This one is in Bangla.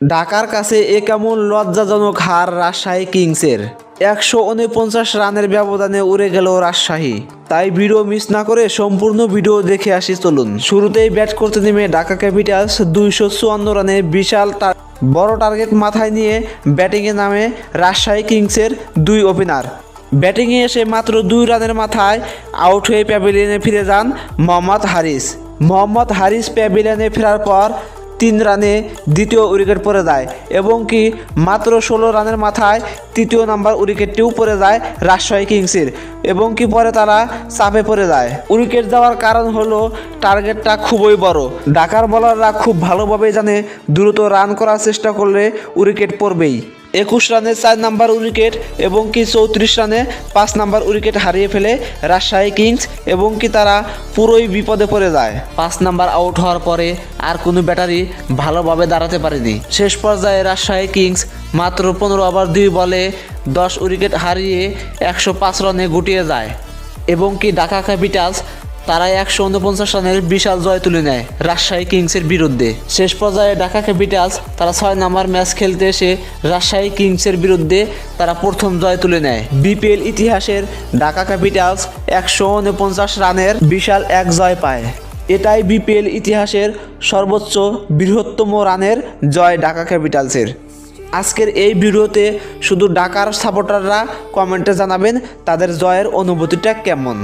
ঢাকার কাছে এ কেমন লজ্জাজনক হার রাজশাহী কিংসের? একশো উনপঞ্চাশ রানের ব্যবধানে উড়ে গেল রাজশাহী। তাই ভিডিও মিস না করে সম্পূর্ণ ভিডিও দেখে আসি, চলুন। শুরুতেই ব্যাট করতে নেমে ঢাকা ক্যাপিটালস দুইশো চুয়ান্ন রানে বিশাল বড় টার্গেট মাথায় নিয়ে ব্যাটিংয়ে নামে রাজশাহী কিংসের দুই ওপেনার ব্যাটিংয়ে এসে মাত্র দুই রানের মাথায় আউট হয়ে প্যাভিলিয়নে ফিরে যান মোহাম্মদ হারিস। মোহাম্মদ হারিস প্যাভিলিয়নে ফেরার পর তিন রানে দ্বিতীয় উইকেট পরে যায় এবং কি মাত্র ষোলো রানের মাথায় তৃতীয় নাম্বার উইকেটটিও পরে যায় রাজশাহী কিংসের এবং কি পরে তারা চাপে পড়ে যায়। উইকেট যাওয়ার কারণ হলো টার্গেটটা খুবই বড়। ডাকার বলাররা খুব ভালোভাবে জানে দ্রুত রান করার চেষ্টা করলে উইকেট পড়বেই। একুশ রানে চার নাম্বার উইকেট এবং কি চৌত্রিশ রানে পাঁচ নাম্বার উইকেট হারিয়ে ফেলে রাজশাহী কিংস এবং কি তারা পুরোই বিপদে পড়ে যায়। পাঁচ নাম্বার আউট হওয়ার পরে আর কোনো ব্যাটারি ভালোভাবে দাঁড়াতে পারেনি। শেষ পর্যায়ে রাজশাহী কিংস মাত্র পনেরো ওভার দুই বলে দশ উইকেট হারিয়ে একশো পাঁচ রানে গুটিয়ে যায়। এবং কি ঢাকা ক্যাপিটালস তারা একশো উনপঞ্চাশ রানের বিশাল জয় তুলে নেয় রাজশাহী কিংসের বিরুদ্ধে। শেষ পর্যায়ে ঢাকা ক্যাপিটালস তারা ছয় নাম্বার ম্যাচ খেলতে এসে রাজশাহী কিংসের বিরুদ্ধে তারা প্রথম জয় তুলে নেয়। বিপিএল ইতিহাসের ঢাকা ক্যাপিটালস একশো উনপঞ্চাশ রানের বিশাল এক জয় পায়। এটাই বিপিএল ইতিহাসের সর্বোচ্চ বৃহত্তম রানের জয় ঢাকা ক্যাপিটালসের। আজকের এই ভিডিওতে শুধু ঢাকার সাপোর্টাররা কমেন্টে জানাবেন তাদের জয়ের অনুভূতিটা কেমন।